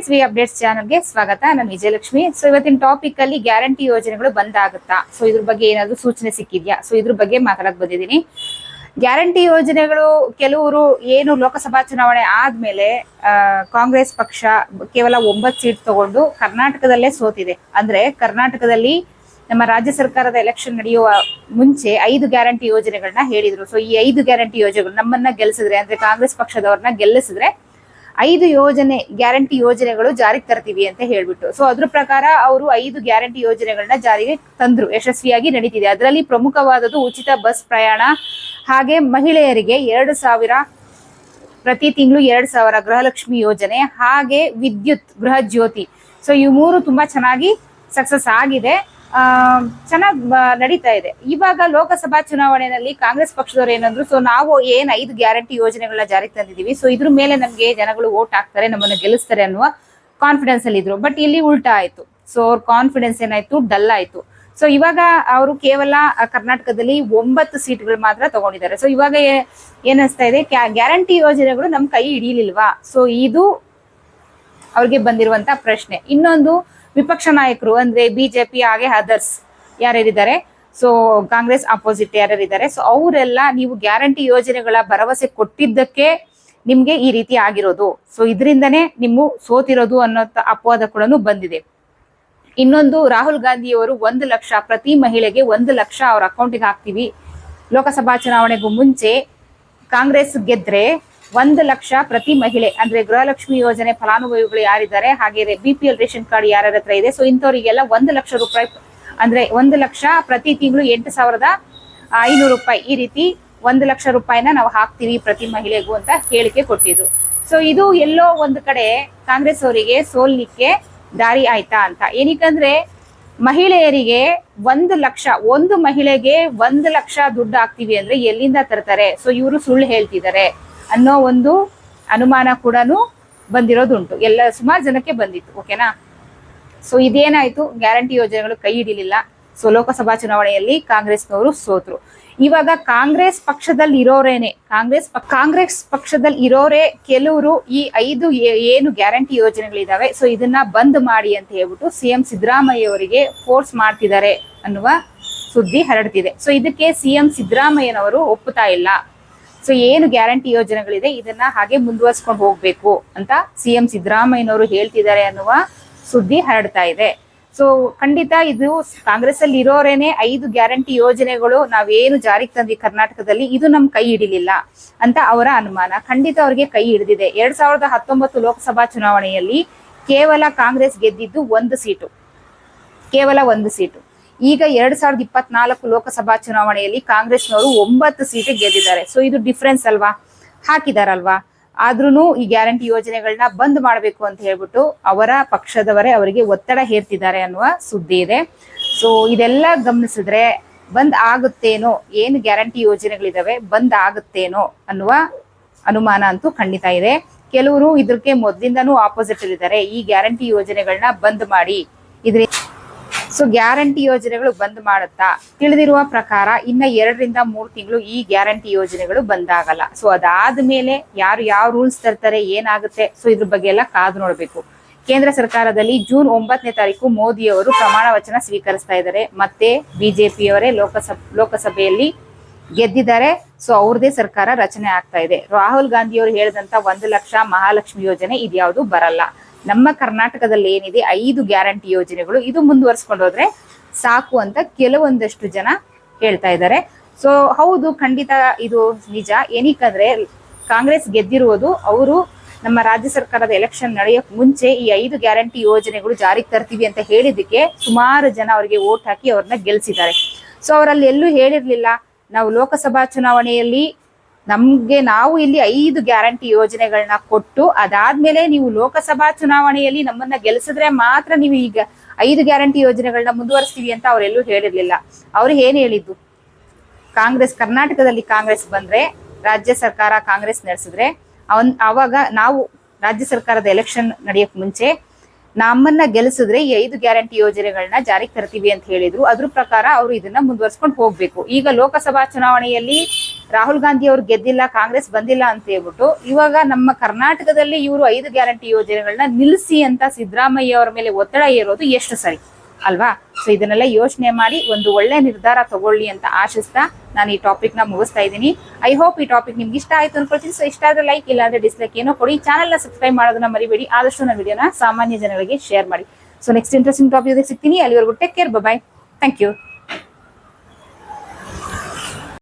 Friends V updates ಚಾನಲ್ಗೆ ಸ್ವಾಗತ. ನಾನು ವಿಜಯಲಕ್ಷ್ಮಿ. ಸೊ ಇವತ್ತಿನ ಟಾಪಿಕ್ ಅಲ್ಲಿ ಗ್ಯಾರಂಟಿ ಯೋಜನೆಗಳು ಬಂದಾಗುತ್ತಾ? ಸೊ ಇದ್ರ ಬಗ್ಗೆ ಏನಾದ್ರು ಸೂಚನೆ ಸಿಕ್ಕಿದ್ಯಾ? ಸೊ ಇದ್ರ ಬಗ್ಗೆ ಮಾತಾಡಕ್ ಬಂದಿದ್ದೀನಿ. ಗ್ಯಾರಂಟಿ ಯೋಜನೆಗಳು ಕೆಲವರು ಏನು ಲೋಕಸಭಾ ಚುನಾವಣೆ ಆದ್ಮೇಲೆ ಕಾಂಗ್ರೆಸ್ ಪಕ್ಷ ಕೇವಲ ಒಂಬತ್ತು ಸೀಟ್ ತಗೊಂಡು ಕರ್ನಾಟಕದಲ್ಲೇ ಸೋತಿದೆ. ಅಂದ್ರೆ ಕರ್ನಾಟಕದಲ್ಲಿ ನಮ್ಮ ರಾಜ್ಯ ಸರ್ಕಾರದ ಎಲೆಕ್ಷನ್ ನಡೆಯುವ ಮುಂಚೆ ಐದು ಗ್ಯಾರಂಟಿ ಯೋಜನೆಗಳನ್ನ ಹೇಳಿದ್ರು. ಸೊ ಈ ಐದು ಗ್ಯಾರಂಟಿ ಯೋಜನೆಗಳು ನಮ್ಮನ್ನ ಗೆಲ್ಲಿಸಿದ್ರೆ ಅಂದ್ರೆ ಕಾಂಗ್ರೆಸ್ ಪಕ್ಷದವ್ರನ್ನ ಗೆಲ್ಲಿಸಿದ್ರೆ ಐದು ಯೋಜನೆ, ಗ್ಯಾರಂಟಿ ಯೋಜನೆಗಳು ಜಾರಿಗೆ ತರ್ತೀವಿ ಅಂತ ಹೇಳ್ಬಿಟ್ಟು. ಸೊ ಅದ್ರ ಪ್ರಕಾರ ಅವರು ಐದು ಗ್ಯಾರಂಟಿ ಯೋಜನೆಗಳನ್ನ ಜಾರಿಗೆ ತಂದ್ರು, ಯಶಸ್ವಿಯಾಗಿ ನಡೀತಿದೆ. ಅದರಲ್ಲಿ ಪ್ರಮುಖವಾದದ್ದು ಉಚಿತ ಬಸ್ ಪ್ರಯಾಣ, ಹಾಗೆ ಮಹಿಳೆಯರಿಗೆ ಎರಡು ಸಾವಿರ ಪ್ರತಿ ತಿಂಗಳು ಎರಡು ಸಾವಿರ ಗೃಹಲಕ್ಷ್ಮಿ ಯೋಜನೆ, ಹಾಗೆ ವಿದ್ಯುತ್, ಗೃಹ ಜ್ಯೋತಿ. ಸೊ ಇವು ಮೂರು ತುಂಬಾ ಚೆನ್ನಾಗಿ ಸಕ್ಸಸ್ ಆಗಿದೆ. ಚೆನ್ನಾಗಿ ನಡೀತಾ ಇದೆ. ಇವಾಗ ಲೋಕಸಭಾ ಚುನಾವಣೆಯಲ್ಲಿ ಕಾಂಗ್ರೆಸ್ ಪಕ್ಷದವ್ರು ಏನಂದ್ರು ಸೊ ನಾವು ಏನ್ ಐದು ಗ್ಯಾರಂಟಿ ಯೋಜನೆಗಳನ್ನ ಜಾರಿಗೆ ತಂದಿದೀವಿ ಸೊ ಇದ್ರ ಮೇಲೆ ನಮ್ಗೆ ಜನಗಳು ವೋಟ್ ಹಾಕ್ತಾರೆ, ನಮ್ಮನ್ನ ಗೆಲ್ಲಿಸ್ತಾರೆ ಅನ್ನುವ ಕಾನ್ಫಿಡೆನ್ಸ್ ಅಲ್ಲಿ ಇದ್ರು. ಬಟ್ ಇಲ್ಲಿ ಉಲ್ಟಾ ಆಯ್ತು. ಸೊ ಅವ್ರ ಕಾನ್ಫಿಡೆನ್ಸ್ ಏನಾಯ್ತು? ಡಲ್ ಆಯ್ತು. ಸೊ ಇವಾಗ ಅವರು ಕೇವಲ ಕರ್ನಾಟಕದಲ್ಲಿ ಒಂಬತ್ತು ಸೀಟ್ಗಳು ಮಾತ್ರ ತಗೊಂಡಿದ್ದಾರೆ. ಸೊ ಇವಾಗ ಏನಿಸ್ತಾ ಏನ್ ಇದೆ ಗ್ಯಾರಂಟಿ ಯೋಜನೆಗಳು ನಮ್ ಕೈ ಹಿಡಿಯಲಿಲ್ವಾ ಸೊ ಇದು ಅವ್ರಿಗೆ ಬಂದಿರುವಂತ ಪ್ರಶ್ನೆ. ಇನ್ನೊಂದು ವಿಪಕ್ಷ ನಾಯಕರು ಅಂದ್ರೆ ಬಿಜೆಪಿ ಹಾಗೆ ಅದರ್ಸ್ ಯಾರ್ಯಾರಿದ್ದಾರೆ? ಸೊ ಕಾಂಗ್ರೆಸ್ ಅಪೋಸಿಟ್ ಯಾರ್ಯಾರಿದ್ದಾರೆ? ಸೊ ಅವರೆಲ್ಲ ನೀವು ಗ್ಯಾರಂಟಿ ಯೋಜನೆಗಳ ಭರವಸೆ ಕೊಟ್ಟಿದ್ದಕ್ಕೆ ನಿಮ್ಗೆ ಈ ರೀತಿ ಆಗಿರೋದು. ಸೊ ಇದರಿಂದನೇ ನಿಮ್ಮ ಸೋತಿರೋದು ಅನ್ನೋ ಅಪವಾದ ಕೂಡ ಬಂದಿದೆ. ಇನ್ನೊಂದು, ರಾಹುಲ್ ಗಾಂಧಿಯವರು ಒಂದು ಲಕ್ಷ, ಪ್ರತಿ ಮಹಿಳೆಗೆ ಒಂದು ಲಕ್ಷ ಅವ್ರ ಅಕೌಂಟಿಗೆ ಹಾಕ್ತೀವಿ. ಲೋಕಸಭಾ ಚುನಾವಣೆಗೂ ಮುಂಚೆ ಕಾಂಗ್ರೆಸ್ ಗೆದ್ರೆ ಒಂದು ಲಕ್ಷ ಪ್ರತಿ ಮಹಿಳೆ, ಅಂದ್ರೆ ಗೃಹಲಕ್ಷ್ಮಿ ಯೋಜನೆ ಫಲಾನುಭವಿಗಳು ಯಾರಿದ್ದಾರೆ ಹಾಗೆ B P L ration card ಯಾರ ಹತ್ರ ಇದೆ. ಸೊ ಇಂಥವರಿಗೆಲ್ಲ ಒಂದು ಲಕ್ಷ ರೂಪಾಯಿ, ಅಂದ್ರೆ ಒಂದು ಲಕ್ಷ ಪ್ರತಿ ತಿಂಗಳು ಎಂಟು ಸಾವಿರದ ಐನೂರು ರೂಪಾಯಿ ಈ ರೀತಿ ಒಂದು ಲಕ್ಷ ರೂಪಾಯಿನ ನಾವು ಹಾಕ್ತೀವಿ ಪ್ರತಿ ಮಹಿಳೆಗೂ ಅಂತ ಹೇಳಿಕೆ ಕೊಟ್ಟಿದ್ರು. ಸೊ ಇದು ಎಲ್ಲೋ ಒಂದು ಕಡೆ ಕಾಂಗ್ರೆಸ್ ಅವರಿಗೆ ಸೋಲ್ಲಿಕ್ಕೆ ದಾರಿ ಆಯ್ತಾ ಅಂತ. ಏನಕ್ಕಂದ್ರೆ ಮಹಿಳೆಯರಿಗೆ ಒಂದು ಲಕ್ಷ, ಒಂದು ಮಹಿಳೆಗೆ ಒಂದು ಲಕ್ಷ ದುಡ್ಡು ಹಾಕ್ತೀವಿ ಅಂದ್ರೆ ಎಲ್ಲಿಂದ ತರ್ತಾರೆ? ಸೊ ಇವರು ಸುಳ್ಳು ಹೇಳ್ತಿದ್ದಾರೆ. ಅನ್ನೋ ಒಂದು ಅನುಮಾನ ಕೂಡ ಬಂದಿರೋದುಂಟು. ಎಲ್ಲ ಸುಮಾರು ಜನಕ್ಕೆ ಬಂದಿತ್ತು ಓಕೆನಾ ಸೊ ಇದೇನಾಯ್ತು? ಗ್ಯಾರಂಟಿ ಯೋಜನೆಗಳು ಕೈ ಹಿಡಿಲಿಲ್ಲ. ಸೊ ಲೋಕಸಭಾ ಚುನಾವಣೆಯಲ್ಲಿ ಕಾಂಗ್ರೆಸ್ನವರು ಸೋತರು. ಇವಾಗ ಕಾಂಗ್ರೆಸ್ ಪಕ್ಷದಲ್ಲಿ ಇರೋರೇನೆ? ಕಾಂಗ್ರೆಸ್ ಕಾಂಗ್ರೆಸ್ ಪಕ್ಷದಲ್ಲಿ ಇರೋರೇ ಕೆಲವರು ಈ ಐದು ಏನು ಗ್ಯಾರಂಟಿ ಯೋಜನೆಗಳಿದಾವೆ? ಸೊ ಇದನ್ನ ಬಂದ್ ಮಾಡಿ ಅಂತ ಹೇಳ್ಬಿಟ್ಟು ಸಿಎಂ ಸಿದ್ದರಾಮಯ್ಯ ಅವರಿಗೆ ಫೋರ್ಸ್ ಮಾಡ್ತಿದ್ದಾರೆ ಅನ್ನುವ ಸುದ್ದಿ ಹರಡ್ತಿದೆ. ಸೊ ಇದಕ್ಕೆ ಸಿಎಂ ಸಿದ್ದರಾಮಯ್ಯನವರು ಒಪ್ಪುತ್ತಾ ಇಲ್ಲ. ಸೊ ಏನು ಗ್ಯಾರಂಟಿ ಯೋಜನೆಗಳಿದೆ? ಇದನ್ನ ಹಾಗೆ ಮುಂದುವರ್ಸ್ಕೊಂಡು ಹೋಗ್ಬೇಕು ಅಂತ ಸಿಎಂ ಸಿದ್ದರಾಮಯ್ಯನವರು ಹೇಳ್ತಿದ್ದಾರೆ ಅನ್ನುವ ಸುದ್ದಿ ಹರಡ್ತಾ ಇದೆ. ಸೊ ಖಂಡಿತ ಇದು ಕಾಂಗ್ರೆಸ್ ಅಲ್ಲಿ ಇರೋರೇನೆ ಐದು ಗ್ಯಾರಂಟಿ ಯೋಜನೆಗಳು ನಾವೇನು ಜಾರಿಗೆ ತಂದ್ವಿ ಕರ್ನಾಟಕದಲ್ಲಿ, ಇದು ನಮ್ ಕೈ ಹಿಡಿಲಿಲ್ಲ ಅಂತ ಅವರ ಅನುಮಾನ. ಖಂಡಿತ ಅವ್ರಿಗೆ ಕೈ ಹಿಡಿದಿದೆ. ಎರಡ್ ಸಾವಿರದ ಹತ್ತೊಂಬತ್ತು ಲೋಕಸಭಾ ಚುನಾವಣೆಯಲ್ಲಿ ಕೇವಲ ಕಾಂಗ್ರೆಸ್ ಗೆದ್ದಿದ್ದು ಒಂದು ಸೀಟು. ಕೇವಲ ಒಂದು ಸೀಟು. ಈಗ ಎರಡ್ ಸಾವಿರದ ಇಪ್ಪತ್ನಾಲ್ಕು ಲೋಕಸಭಾ ಚುನಾವಣೆಯಲ್ಲಿ ಕಾಂಗ್ರೆಸ್ನವರು ಒಂಬತ್ತು ಸೀಟ್ ಗೆದ್ದಿದ್ದಾರೆ. ಸೊ ಇದು ಡಿಫ್ರೆನ್ಸ್ ಅಲ್ವಾ? ಹಾಕಿದಾರಲ್ವಾ? ಆದ್ರೂ ಈ ಗ್ಯಾರಂಟಿ ಯೋಜನೆಗಳನ್ನ ಬಂದ್ ಮಾಡಬೇಕು ಅಂತ ಹೇಳ್ಬಿಟ್ಟು ಅವರ ಪಕ್ಷದವರೇ ಅವರಿಗೆ ಒತ್ತಡ ಹೇರ್ತಿದ್ದಾರೆ ಅನ್ನುವ ಸುದ್ದಿ ಇದೆ. ಸೊ ಇದೆಲ್ಲ ಗಮನಿಸಿದ್ರೆ ಬಂದ್ ಆಗುತ್ತೇನೋ? ಏನು ಗ್ಯಾರಂಟಿ ಯೋಜನೆಗಳಿದಾವೆ? ಬಂದ್ ಆಗುತ್ತೇನೋ? ಅನ್ನುವ ಅನುಮಾನ ಅಂತೂ ಖಂಡಿತ ಇದೆ. ಕೆಲವರು ಇದಕ್ಕೆ ಮೊದಲಿಂದನೂ ಆಪೋಸಿಟ್ ಇದ್ದಾರೆ. ಈ ಗ್ಯಾರಂಟಿ ಯೋಜನೆಗಳನ್ನ ಬಂದ್ ಮಾಡಿ. ಇದ್ರ ಸೊ ಗ್ಯಾರಂಟಿ ಯೋಜನೆಗಳು ಬಂದ್ ಮಾಡುತ್ತಾ? ತಿಳಿದಿರುವ ಪ್ರಕಾರ ಇನ್ನ ಎರಡರಿಂದ ಮೂರು ತಿಂಗಳು ಈ ಗ್ಯಾರಂಟಿ ಯೋಜನೆಗಳು ಬಂದಾಗಲ್ಲ. ಸೊ ಅದಾದ್ಮೇಲೆ ಯಾರು ಯಾವ ರೂಲ್ಸ್ ತರ್ತಾರೆ, ಏನಾಗುತ್ತೆ? ಸೊ ಇದ್ರ ಬಗ್ಗೆ ಎಲ್ಲ ಕಾದು ನೋಡಬೇಕು. ಕೇಂದ್ರ ಸರ್ಕಾರದಲ್ಲಿ ಜೂನ್ ಒಂಬತ್ತನೇ ತಾರೀಕು ಮೋದಿ ಅವರು ಪ್ರಮಾಣ ವಚನ ಸ್ವೀಕರಿಸ್ತಾ ಇದ್ದಾರೆ. ಮತ್ತೆ ಬಿಜೆಪಿಯವರೇ ಲೋಕಸಭೆ, ಲೋಕಸಭೆಯಲ್ಲಿ ಗೆದ್ದಿದ್ದಾರೆ. ಸೊ ಅವ್ರದೇ ಸರ್ಕಾರ ರಚನೆ ಆಗ್ತಾ ಇದೆ. ರಾಹುಲ್ ಗಾಂಧಿ ಅವರು ಹೇಳಿದಂತ ಒಂದು ಲಕ್ಷ ಮಹಾಲಕ್ಷ್ಮಿ ಯೋಜನೆ ಇದ್ಯಾವುದು ಬರಲ್ಲ. ನಮ್ಮ ಕರ್ನಾಟಕದಲ್ಲಿ ಏನಿದೆ ಐದು ಗ್ಯಾರಂಟಿ ಯೋಜನೆಗಳು ಇದು ಮುಂದುವರ್ಸ್ಕೊಂಡು ಹೋದ್ರೆ ಸಾಕು ಅಂತ ಕೆಲವೊಂದಷ್ಟು ಜನ ಹೇಳ್ತಾ ಇದ್ದಾರೆ. ಸೊ ಹೌದು, ಖಂಡಿತ ಇದು ನಿಜ. ಏನಕ್ಕಂದ್ರೆ ಕಾಂಗ್ರೆಸ್ ಗೆದ್ದಿರುವುದು ಅವರು ನಮ್ಮ ರಾಜ್ಯ ಸರ್ಕಾರದ ಎಲೆಕ್ಷನ್ ನಡೆಯೋಕ್ ಮುಂಚೆ ಈ ಐದು ಗ್ಯಾರಂಟಿ ಯೋಜನೆಗಳು ಜಾರಿಗೆ ತರ್ತೀವಿ ಅಂತ ಹೇಳಿದ್ದಕ್ಕೆ ಸುಮಾರು ಜನ ಅವರಿಗೆ ವೋಟ್ ಹಾಕಿ ಅವ್ರನ್ನ ಗೆಲ್ಸಿದ್ದಾರೆ. ಸೊ ಅವರಲ್ಲಿ ಎಲ್ಲೂ ಹೇಳಿರ್ಲಿಲ್ಲ. ನಾವು ಲೋಕಸಭಾ ಚುನಾವಣೆಯಲ್ಲಿ ನಮ್ಗೆ ನಾವು ಇಲ್ಲಿ ಐದು ಗ್ಯಾರಂಟಿ ಯೋಜನೆಗಳನ್ನ ಕೊಟ್ಟು ಅದಾದ್ಮೇಲೆ ನೀವು ಲೋಕಸಭಾ ಚುನಾವಣೆಯಲ್ಲಿ ನಮ್ಮನ್ನ ಗೆಲ್ಸಿದ್ರೆ ಮಾತ್ರ ನೀವು ಈಗ ಐದು ಗ್ಯಾರಂಟಿ ಯೋಜನೆಗಳನ್ನ ಮುಂದುವರಿಸ್ತೀವಿ ಅಂತ ಅವರೆಲ್ಲೂ ಹೇಳಿರ್ಲಿಲ್ಲ. ಅವ್ರು ಏನ್ ಹೇಳಿದ್ದು? ಕಾಂಗ್ರೆಸ್, ಕರ್ನಾಟಕದಲ್ಲಿ ಕಾಂಗ್ರೆಸ್ ಬಂದ್ರೆ, ರಾಜ್ಯ ಸರ್ಕಾರ ಕಾಂಗ್ರೆಸ್ ನಡೆಸಿದ್ರೆ, ಅವನ್ ಅವಾಗ ನಾವು ರಾಜ್ಯ ಸರ್ಕಾರದ ಎಲೆಕ್ಷನ್ ನಡೆಯಕ್ ಮುಂಚೆ ನಮ್ಮನ್ನ ಗೆಲ್ಸಿದ್ರೆ ಈ ಐದು ಗ್ಯಾರಂಟಿ ಯೋಜನೆಗಳನ್ನ ಜಾರಿಗೆ ತರ್ತೀವಿ ಅಂತ ಹೇಳಿದ್ರು. ಅದ್ರ ಪ್ರಕಾರ ಅವರು ಇದನ್ನ ಮುಂದುವರ್ಸ್ಕೊಂಡು ಹೋಗ್ಬೇಕು. ಈಗ ಲೋಕಸಭಾ ಚುನಾವಣೆಯಲ್ಲಿ ರಾಹುಲ್ ಗಾಂಧಿ ಅವ್ರು ಗೆದ್ದಿಲ್ಲ, ಕಾಂಗ್ರೆಸ್ ಬಂದಿಲ್ಲ ಅಂತ ಹೇಳ್ಬಿಟ್ಟು ಇವಾಗ ನಮ್ಮ ಕರ್ನಾಟಕದಲ್ಲಿ ಇವರು ಐದು ಗ್ಯಾರಂಟಿ ಯೋಜನೆಗಳನ್ನ ನಿಲ್ಲಿಸಿ ಅಂತ ಸಿದ್ದರಾಮಯ್ಯ ಅವರ ಮೇಲೆ ಒತ್ತಡ ಏರೋದು ಎಷ್ಟು ಸರಿ? ಅಲ್ವಾ? ಸೊ ಇದನ್ನೆಲ್ಲ ಯೋಚನೆ ಮಾಡಿ ಒಂದು ಒಳ್ಳೆ ನಿರ್ಧಾರ ತಗೊಳ್ಳಿ ಅಂತ ಆಶಿಸ್ತಾ ನಾನು ಈ ಟಾಪಿಕ್ನ ಮುಗಿಸ್ತಾ ಇದ್ದೀನಿ. ಐ ಹೋಪ್ ಈ ಟಾಪಿಕ್ ನಿಮ್ಗೆ ಇಷ್ಟ ಆಯ್ತು ಅನ್ಕೊಳ್ತೀನಿ. ಸೊ ಇಷ್ಟ ಆದ್ರೆ ಲೈಕ್ ಇಲ್ಲ ಅಂದ್ರೆ ಡಿಸ್ಲೈಕ್ ಏನೋ ಕೊಡಿ. ಚಾನಲ್ನ ಸಬ್ಸ್ಕ್ರೈಬ್ ಮಾಡೋದನ್ನ ಮರಿಬೇಡಿ. ಆದಷ್ಟು ನನ್ನ ವಿಡಿಯೋನ ಸಾಮಾನ್ಯ ಜನಗಳಿಗೆ ಶೇರ್ ಮಾಡಿ. ಸೊ ನೆಕ್ಸ್ಟ್ ಇಂಟ್ರೆಸ್ಟಿಂಗ್ ಟಾಪಿಕ್ ಸಿಗ್ತೀನಿ. ಅಲ್ಲಿವರೆಗೂ take care bye thank you